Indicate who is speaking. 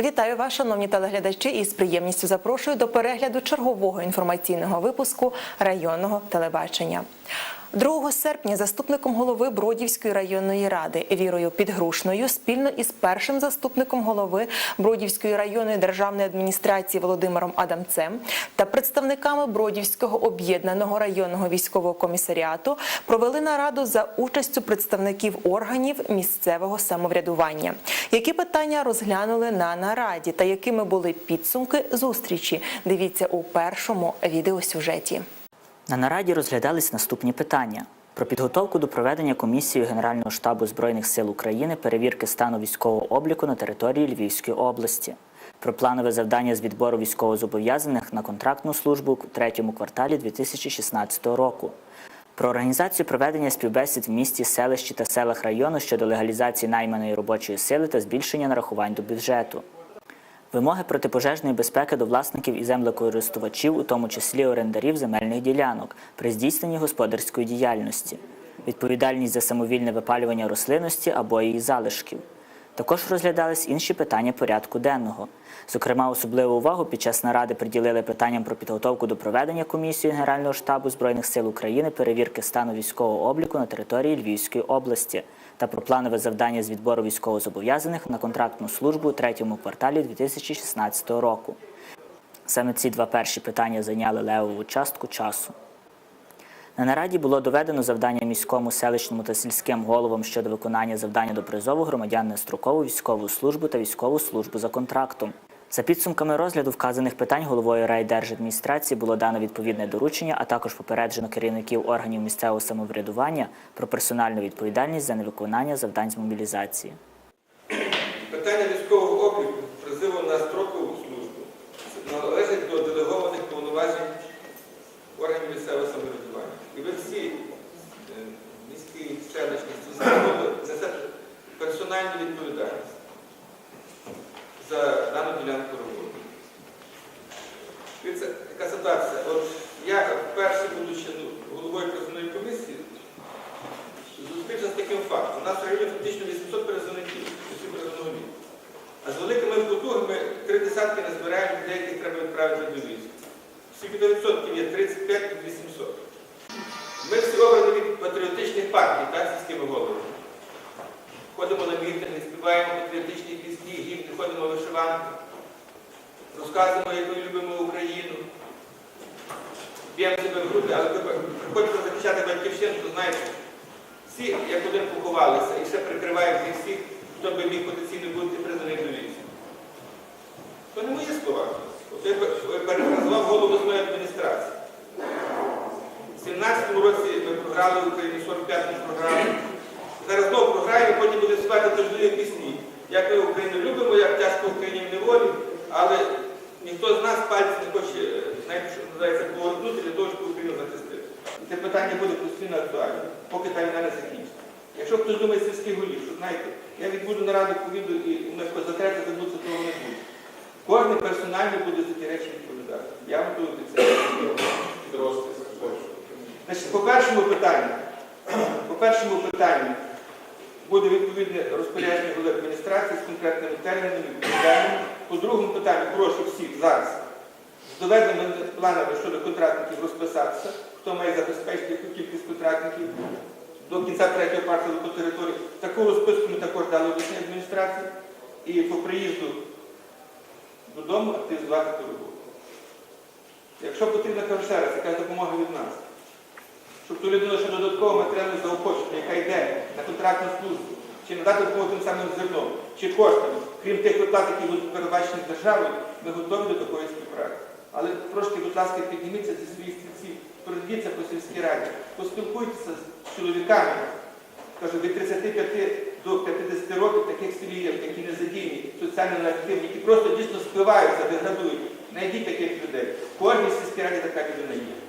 Speaker 1: Вітаю вас, шановні телеглядачі, і з приємністю запрошую до перегляду чергового інформаційного випуску районного телебачення. 2 серпня заступником голови Бродівської районної ради Вірою Підгрушною спільно із першим заступником голови Бродівської районної державної адміністрації Володимиром Адамцем та представниками Бродівського об'єднаного районного військового комісаріату провели нараду за участю представників органів місцевого самоврядування. Які питання розглянули на нараді та якими були підсумки зустрічі? Дивіться у першому відеосюжеті.
Speaker 2: На нараді розглядались наступні питання: про підготовку до проведення комісією Генерального штабу Збройних сил України перевірки стану військового обліку на території Львівської області, про планове завдання з відбору військовозобов'язаних на контрактну службу у третьому кварталі 2016 року. Про організацію проведення співбесід в місті, селищі та селах району щодо легалізації найманої робочої сили та збільшення нарахувань до бюджету. Вимоги протипожежної безпеки до власників і землекористувачів, у тому числі орендарів земельних ділянок, при здійсненні господарської діяльності, відповідальність за самовільне випалювання рослинності або її залишків. Також розглядались інші питання порядку денного. Зокрема, особливу увагу під час наради приділили питанням про підготовку до проведення комісії Генерального штабу Збройних сил України перевірки стану військового обліку на території Львівської області та про планове завдання з відбору військовозобов'язаних на контрактну службу у третьому кварталі 2016 року. Саме ці два перші питання зайняли левову частку часу. На нараді було доведено завдання міському, селищному та сільським головам щодо виконання завдання до призову громадян на строкову військову службу та військову службу за контрактом. За підсумками розгляду вказаних питань головою райдержадміністрації було дано відповідне доручення, а також попереджено керівників органів місцевого самоврядування про персональну відповідальність за невиконання завдань з мобілізації.
Speaker 3: Питання військового обліку призиву на строкову службу належить до делегованих повноважень органів місцевого самоврядування. І ви всі е, міські селищні служби несете персональну відповідальність за дану ділянку роботи. Дивіться, яка ситуація? От я вперше, будучи ну, головою призовної комісії, зустрівся з таким фактом. У нас в районі фактично 800 призовників, усі призовного віку. А з великими потугами три десятки не збираємо людей, яких треба відправити до військ. До відсотків є 35 ходимо вишиванки, розказуємо, як ми любимо Україну. Б'ємо себе в груди, але приходимо захищати батьківщину, то знаєте, всі як один поховалися і ще прикриваємо тих всіх, хто би міг потенційно бути призваний до війська. То не мої слова. От я пер- перефразував голову обласної адміністрації. У 17-му році ми програли в Україні 45-му програму. Зараз знову програємо, потім будемо співати тижневі пісні. Як ми Україну любимо, як тяжко Україні в неволі, але ніхто з нас пальці не хоче, знаєте, що називається, повернути для того, щоб Україну захистити. І це питання буде постійно актуальне, поки та війна не закінчиться. Якщо хтось думає сільський голів, що знаєте, я відбуду нараду повіду і ми за третє забудеться, того не буде. Кожен персонально буде за ті речі відповідати. Я вам тут обіцяю. Значить, по першому питанню, по першому питанню буде відповідне розпорядження голови адміністрації з конкретними термінами, відповідальними. По другому питанню прошу всіх зараз з доведеними планами щодо контрактників розписатися, хто має забезпечити яку кількість контрактників до кінця третього кварталу по території. Таку розписку ми також дали обласній адміністрації і по приїзду додому активізувати ту роботу. Якщо потрібна ще раз, якась допомога від нас, щоб ту людину ще додатково матеріальну заохочення, яка йде на контрактну службу, чи надати допомогу тим самим зерном, чи коштами, крім тих виплат, які будуть передбачені державою, ми готові до такої співпраці. Але трошки, будь ласка, підніміться зі своїх стільців, пройдіться по сільській раді, поспілкуйтеся з чоловіками, кажу, від 35 до 50 років таких селіїв, які не задіяні, соціально неактивні, які просто дійсно спиваються, деградують. Знайдіть таких людей. В кожній сільській раді така людина є.